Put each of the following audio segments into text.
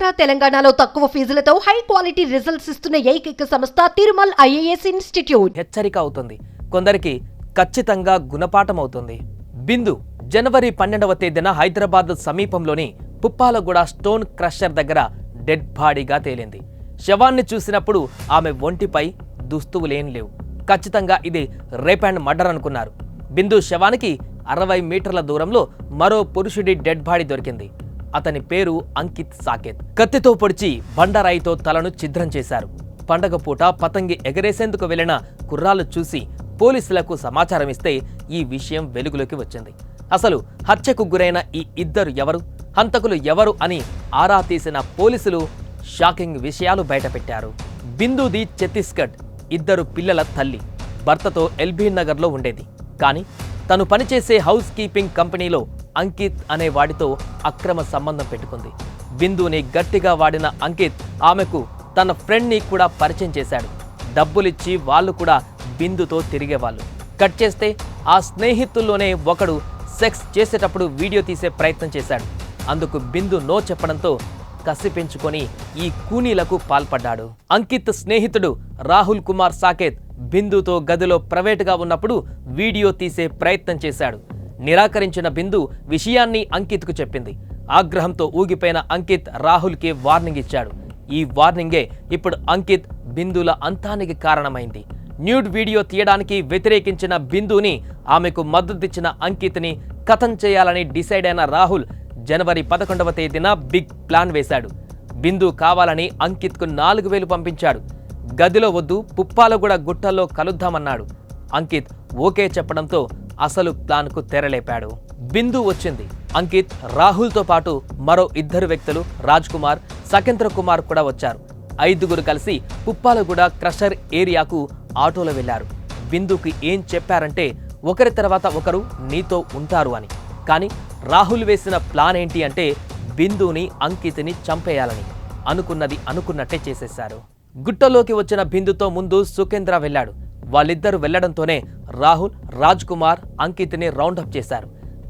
ఆంధ్ర తెలంగాణలో తక్కువ ఫీజులతో high quality results ఇస్తున్న ఏకైక సంస్థ తిరుమల్ ఐఏఎస్ ఇన్స్టిట్యూట్. హెచ్చరిక అవుతుంది. కొందరికి ఖచ్చితంగా గుణపాఠం అవుతుంది బిందు జనవరి పన్నెండవ తేదీన హైదరాబాద్ సమీపంలోని పుప్పాలగూడ స్టోన్ క్రషర్ దగ్గర డెడ్ బాడీగా తేలింది. శవాన్ని చూసినప్పుడు ఆమె ఒంటిపై దుస్తువులేం లేవు. ఖచ్చితంగా ఇది రేప్ అండ్ మర్డర్ అనుకున్నారు. బిందు శవానికి అరవై మీటర్ల దూరంలో మరో పురుషుడి డెడ్ బాడీ దొరికింది. అతని పేరు అంకిత్ సాకేత్. కత్తితో పొడిచి బండరాయితో తలను ఛిద్రం చేశారు. పండగ పూట పతంగి ఎగరేసేందుకు వెళ్ళిన కుర్రాలు చూసి పోలీసులకు సమాచారం ఇస్తే ఈ విషయం వెలుగులోకి వచ్చింది. అసలు హత్యకు గురైన ఈ ఇద్దరు ఎవరు? హంతకులు ఎవరు అని ఆరా తీసిన పోలీసులు షాకింగ్ విషయాలు బయటపెట్టారు. బిందుది ఛత్తీస్గఢ్ ఇద్దరు పిల్లల తల్లి. భర్తతో ఎల్బీ నగర్లో ఉండేది. కానీ తను పనిచేసే హౌస్ కీపింగ్ కంపెనీలో అంకిత్ అనే వాడితో అక్రమ సంబంధం పెట్టుకుంది. బిందుని గట్టిగా వాడిన అంకిత్ ఆమెకు తన ఫ్రెండ్ని కూడా పరిచయం చేశాడు. డబ్బులిచ్చి వాళ్ళు కూడా బిందుతో తిరిగేవాళ్ళు. కట్ చేస్తే ఆ స్నేహితుల్లోనే ఒకడు సెక్స్ చేసేటప్పుడు వీడియో తీసే ప్రయత్నం చేశాడు. అందుకు బిందు నో చెప్పడంతో కసి పెంచుకొని ఈ కూనీలకు పాల్పడ్డాడు. అంకిత్ స్నేహితుడు రాహుల్ కుమార్ సాకేత్ బిందుతో గదిలో ప్రైవేటుగా ఉన్నప్పుడు వీడియో తీసే ప్రయత్నం చేశాడు. నిరాకరించిన బిందు విషయాన్ని అంకిత్కు చెప్పింది. ఆగ్రహంతో ఊగిపోయిన అంకిత్ రాహుల్కి వార్నింగ్ ఇచ్చాడు. ఈ వార్నింగే ఇప్పుడు అంకిత్ బిందుల అంతానికి కారణమైంది. న్యూడ్ వీడియో తీయడానికి వ్యతిరేకించిన బిందుని ఆమెకు మద్దతిచ్చిన అంకిత్ని కథం చేయాలని డిసైడ్ అయిన రాహుల్ జనవరి పదకొండవ తేదీన బిగ్ ప్లాన్ వేశాడు. బిందు కావాలని అంకిత్కు నాలుగు వేలు పంపించాడు. గదిలో వద్దు పుప్పాలగూడ గుట్టల్లో కలుద్దామన్నాడు. అంకిత్ ఓకే చెప్పడంతో అసలు ప్లాన్కు తెరలేపాడు. బిందు వచ్చింది. అంకిత్ రాహుల్తో పాటు మరో ఇద్దరు వ్యక్తులు రాజ్ కుమార్ సకేంద్ర కుమార్ కూడా వచ్చారు. ఐదుగురు కలిసి పుప్పాలగూడ క్రషర్ ఏరియాకు ఆటోలో వెళ్ళారు బిందుకి ఏం చెప్పారంటే ఒకరి తర్వాత ఒకరు నీతో ఉంటారు అని. కానీ రాహుల్ వేసిన ప్లాన్ ఏంటి అంటే బిందుని అంకిత్ని చంపేయాలని. అనుకున్నది అనుకున్నట్టే చేసేశారు. గుట్టలోకి వచ్చిన బిందుతో ముందు సుఖేంద్ర వెళ్ళాడు. వాళ్ళిద్దరూ వెళ్ళడంతోనే రాహుల్ రాజ్ కుమార్ అంకిత్ని రౌండప్ చేశారు.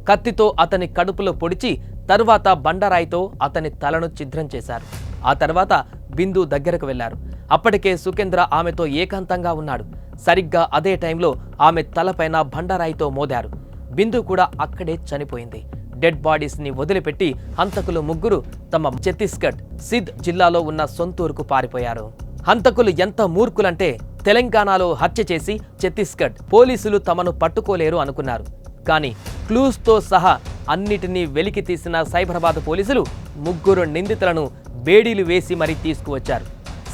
కత్తితో అతని కడుపులో పొడిచి తరువాత బండరాయితో అతని తలను ఛిద్రం చేశారు. ఆ తర్వాత బిందు దగ్గరకు వెళ్ళారు. అప్పటికే సుకేంద్ర ఆమెతో ఏకాంతంగా ఉన్నాడు. సరిగ్గా అదే టైంలో ఆమె తలపైన బండరాయితో మోదారు. బిందు కూడా అక్కడే చనిపోయింది. డెడ్ బాడీస్ని వదిలిపెట్టి హంతకులు ముగ్గురు తమ ఛత్తీస్గఢ్ సిద్ జిల్లాలో ఉన్న సొంతూరుకు పారిపోయారు. హంతకులు ఎంత మూర్ఖులంటే తెలంగాణలో హత్య చేసి ఛత్తీస్గఢ్ పోలీసులు తమను పట్టుకోలేరు అనుకున్నారు. కానీ క్లూస్తో సహా అన్నిటినీ వెలికి తీసిన సైబరాబాద్ పోలీసులు ముగ్గురు నిందితులను బేడీలు వేసి మరీ తీసుకువచ్చారు.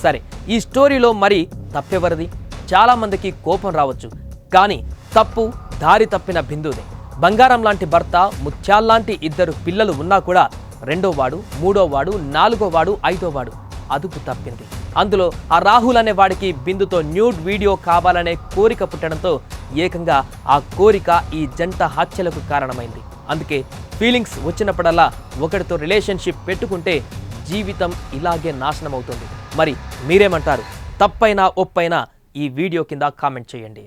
సరే ఈ స్టోరీలో మరి తప్పెవరిది? చాలామందికి కోపం రావచ్చు కానీ తప్పు దారి తప్పిన బిందుదే బంగారం లాంటి భర్త ముత్యాల్లాంటి ఇద్దరు పిల్లలు ఉన్నా కూడా రెండో వాడు మూడో వాడు నాలుగో వాడు ఐదో వాడు అదుపు తప్పింది. అందులో ఆ రాహుల్ అనే వాడికి బిందుతో న్యూడ్ వీడియో కావాలనే కోరిక పుట్టడంతో ఏకంగా ఆ కోరిక ఈ జంట హత్యలకు కారణమైంది. అందుకే ఫీలింగ్స్ వచ్చినప్పుడల్లా ఒకరితో రిలేషన్షిప్ పెట్టుకుంటే జీవితం ఇలాగే నాశనం అవుతుంది మరి మీరేమంటారు? తప్పైనా ఒప్పైనా ఈ వీడియో కింద కామెంట్ చేయండి.